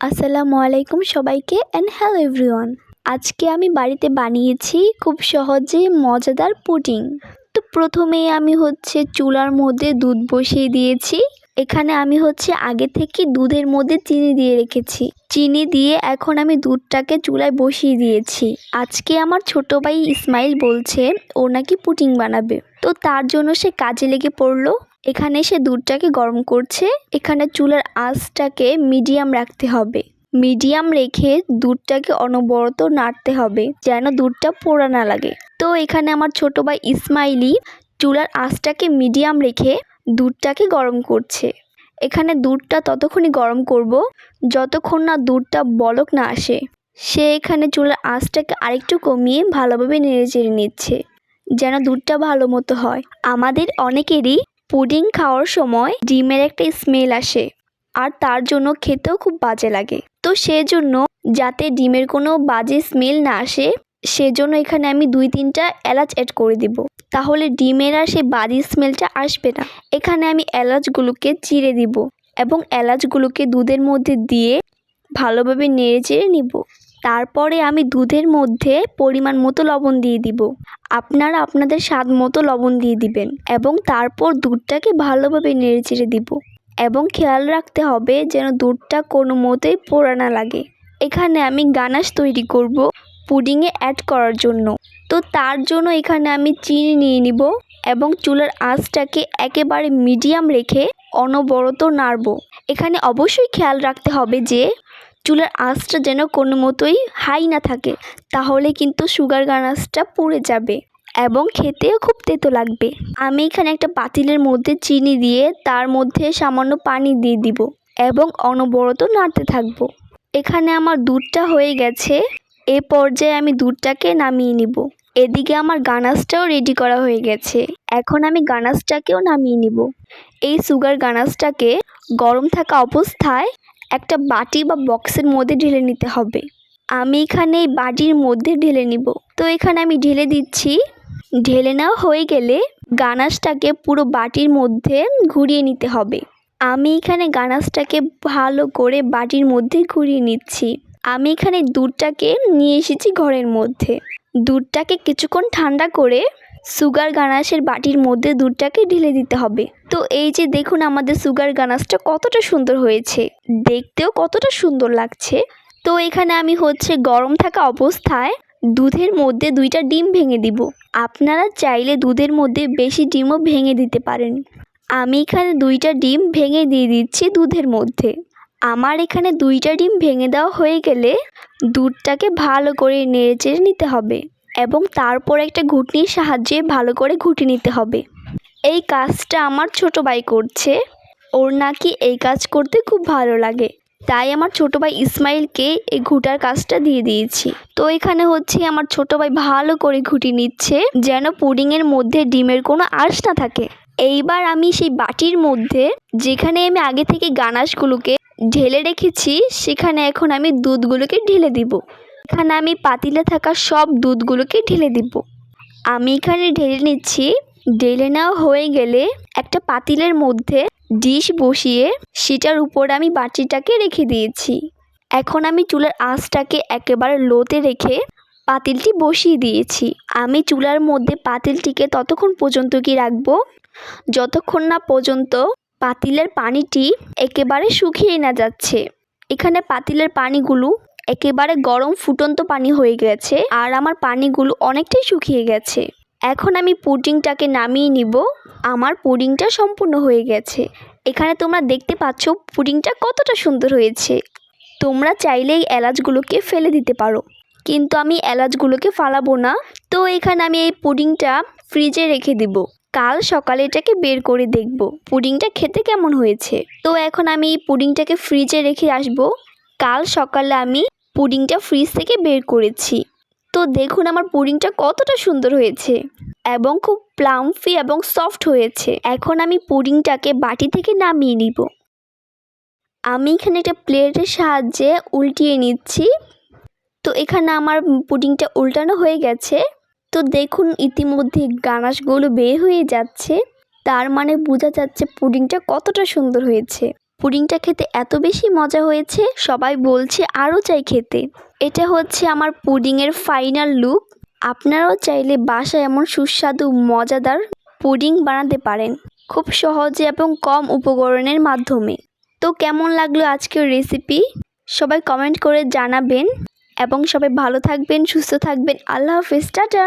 আসসালামু আলাইকুম সবাইকে অ্যান্ড হ্যালো এভরিওয়ান আজকে আমি বাড়িতে বানিয়েছি খুব সহজে মজাদার পুডিং। তো প্রথমেই আমি হচ্ছে চুলার মধ্যে দুধ বসিয়ে দিয়েছি। এখানে আমি হচ্ছে আগে থেকে দুধের মধ্যে চিনি দিয়ে রেখেছি। চিনি দিয়ে এখন আমি দুধটাকে চুলায় বসিয়ে দিয়েছি। আজকে আমার ছোট ভাই ইসমাইল বলছে, ও নাকি পুটিং বানাবে। তো তার জন্য সে কাজে লেগে পড়ল। এখানে সে দুধটাকে গরম করছে। এখানে চুলার আঁচটাকে মিডিয়াম রাখতে হবে। মিডিয়াম রেখে দুধটাকে অনবরত নাড়তে হবে যেন দুধটা পোড়া না লাগে। তো এখানে আমার ছোট ভাই ইসমাইলি চুলার আঁচটাকে মিডিয়াম রেখে দুধটাকে গরম করছে। এখানে দুধটা ততক্ষণই গরম করব যতক্ষণ না দুধটা বলক না আসে। সে এখানে চুলার আঁচটাকে আরেকটু কমিয়ে ভালোভাবে নেড়ে চেড়ে নিচ্ছে যেন দুধটা ভালো মতো হয়। আমাদের অনেকেরই পুডিং খাওয়ার সময় ডিমের একটা স্মেল আসে, আর তার জন্য খেতেও খুব বাজে লাগে। তো সেজন্য যাতে ডিমের কোনো বাজে স্মেল না আসে, সেজন্য এখানে আমি দুই তিনটা এলাচ অ্যাড করে দিব। তাহলে ডিমের আর সেই বাজে স্মেলটা আসবে না। এখানে আমি এলাচগুলোকে চিড়ে দিব এবং এলাচগুলোকে দুধের মধ্যে দিয়ে ভালোভাবে নেড়ে চেড়ে নিব। তারপরে আমি দুধের মধ্যে পরিমাণ মতো লবণ দিয়ে দিব। আপনারা আপনাদের স্বাদ মতো লবণ দিয়ে দিবেন এবং তারপর দুধটাকে ভালোভাবে নেড়ে চেড়ে দিব এবং খেয়াল রাখতে হবে যেন দুধটা কোনো মতেই পোড়া না লাগে। এখানে আমি গানাশ তৈরি করব পুডিংয়ে অ্যাড করার জন্য। তো তার জন্য এখানে আমি চিনি নিয়ে নিব এবং চুলার আঁচটাকে একেবারে মিডিয়াম রেখে অনবরত নাড়ব। এখানে অবশ্যই খেয়াল রাখতে হবে যে চুলার আঁচটা যেন কোনো মতোই হাই না থাকে, তাহলে কিন্তু সুগার গানাশটা পুড়ে যাবে এবং খেতেও খুব তেতো লাগবে। আমি এখানে একটা পাতিলের মধ্যে চিনি দিয়ে তার মধ্যে সামান্য পানি দিয়ে দিব এবং অনবরত নাড়তে থাকব। এখানে আমার দুধটা হয়ে গেছে, এ পর্যায়ে আমি দুধটাকে নামিয়ে নিব। এদিকে আমার গানাসটাও রেডি করা হয়ে গেছে, এখন আমি গানাসটাকেও নামিয়ে নিব। এই সুগার গানাসটাকে গরম থাকা অবস্থায় একটা বাটি বা বক্সের মধ্যে ঢেলে নিতে হবে। আমি এখানে এই বাটির মধ্যে ঢেলে নিব। তো এখানে আমি ঢেলে দিচ্ছি। ঢেলে নেওয়া হয়ে গেলে গানাশটাকে পুরো বাটির মধ্যে ঘুরিয়ে নিতে হবে। আমি এখানে গানাশটাকে ভালো করে বাটির মধ্যে ঘুরিয়ে নিচ্ছি। আমি এখানে দুধটাকে নিয়ে এসেছি ঘরের মধ্যে। দুধটাকে কিছুক্ষণ ঠান্ডা করে সুগার গানাশের বাটির মধ্যে দুধটাকে ঢেলে দিতে হবে। তো এই যে দেখুন আমাদের সুগার গানাশটা কতটা সুন্দর হয়েছে। দেখতেও কতটা সুন্দর লাগছে। তো এখানে আমি হচ্ছে গরম থাকা অবস্থায় দুধের মধ্যে দুইটা ডিম ভেঙে দিব। আপনারা চাইলে দুধের মধ্যে বেশি ডিমও ভেঙে দিতে পারেন। আমি এখানে দুইটা ডিম ভেঙে দিয়ে দিচ্ছি দুধের মধ্যে। আমার এখানে দুইটা ডিম ভেঙে দেওয়া হয়ে গেলে দুধটাকে ভালো করে নেড়ে চেড়ে নিতে হবে। এবং তারপর একটা ঘুটনির সাহায্যে ভালো করে ঘুটে নিতে হবে। এই কাজটা আমার ছোট ভাই করছে। ওর নাকি এই কাজ করতে খুব ভালো লাগে। তাই আমার ছোট ভাই ইসমাইলকে এই ঘুটার কাজটা দিয়ে দিয়েছি। তো এখানে হচ্ছে আমার ছোট ভাই ভালো করে ঘুটি নিচ্ছে, যেন পুডিংয়ের মধ্যে ডিমের কোনো আঁশ না থাকে। এইবার আমি সেই বাটির মধ্যে, যেখানে আমি আগে থেকে গানাশগুলোকে ঢেলে রেখেছি, সেখানে এখন আমি দুধগুলোকে ঢেলে দিব। এখানে আমি পাতিলে থাকা সব দুধগুলোকে ঢেলে দিব। আমি এখানে ঢেলে নিচ্ছি। ঢেলে নেওয়া হয়ে গেলে একটা পাতিলের মধ্যে ডিশ বসিয়ে সেটার উপর আমি বাটিটাকে রেখে দিয়েছি। এখন আমি চুলার আঁচটাকে একেবারে লোতে রেখে পাতিলটি বসিয়ে দিয়েছি। আমি চুলার মধ্যে পাতিলটিকে ততক্ষণ পর্যন্ত কি রাখব? যতক্ষণ না পর্যন্ত পাতিলের পানিটি একেবারে শুকিয়ে না যাচ্ছে। এখানে পাতিলের পানিগুলো একেবারে গরম ফুটন্ত পানি হয়ে গেছে আর আমার পানিগুলো অনেকটাই শুকিয়ে গেছে। এখন আমি পুডিংটাকে নামিয়ে নিব। আমার পুডিংটা সম্পূর্ণ হয়ে গেছে। এখানে তোমরা দেখতে পাচ্ছ পুডিংটা কতটা সুন্দর হয়েছে। তোমরা চাইলে এই এলাচগুলোকে ফেলে দিতে পারো। কিন্তু আমি এলাচগুলোকে ফালাবো না। তো এখানে আমি এই পুডিংটা ফ্রিজে রেখে দিব। কাল সকালে এটাকে বের করে দেখব পুডিংটা খেতে কেমন হয়েছে। তো এখন আমি এই পুডিংটাকে ফ্রিজে রেখে আসব। কাল সকালে আমি পুডিংটা ফ্রিজ থেকে বের করেছি। তো দেখুন আমার পুডিংটা কতটা সুন্দর হয়েছে এবং খুব প্লামফি এবং সফট হয়েছে। এখন আমি পুডিংটাকে বাটি থেকে নামিয়ে নিব। আমি এখানে একটা প্লেটের সাহায্যে উল্টিয়ে নিচ্ছি। তো এখানে আমার পুডিংটা উল্টানো হয়ে গেছে। তো দেখুন ইতিমধ্যে গানাশগুলো বের হয়ে যাচ্ছে। তার মানে বোঝা যাচ্ছে পুডিংটা কতটা সুন্দর হয়েছে। পুডিংটা খেতে এত বেশি মজা হয়েছে, সবাই বলছে আরও চাই খেতে। এটা হচ্ছে আমার পুডিংয়ের ফাইনাল লুক। আপনারাও চাইলে বাসায় এমন সুস্বাদু, মজাদার পুডিং বানাতে পারেন, খুব সহজে এবং কম উপকরণের মাধ্যমে। তো কেমন লাগল আজকের রেসিপি? সবাই কমেন্ট করে জানাবেন এবং সবাই ভালো থাকবেন, সুস্থ থাকবেন। আল্লাহ হাফিজ, টাটা!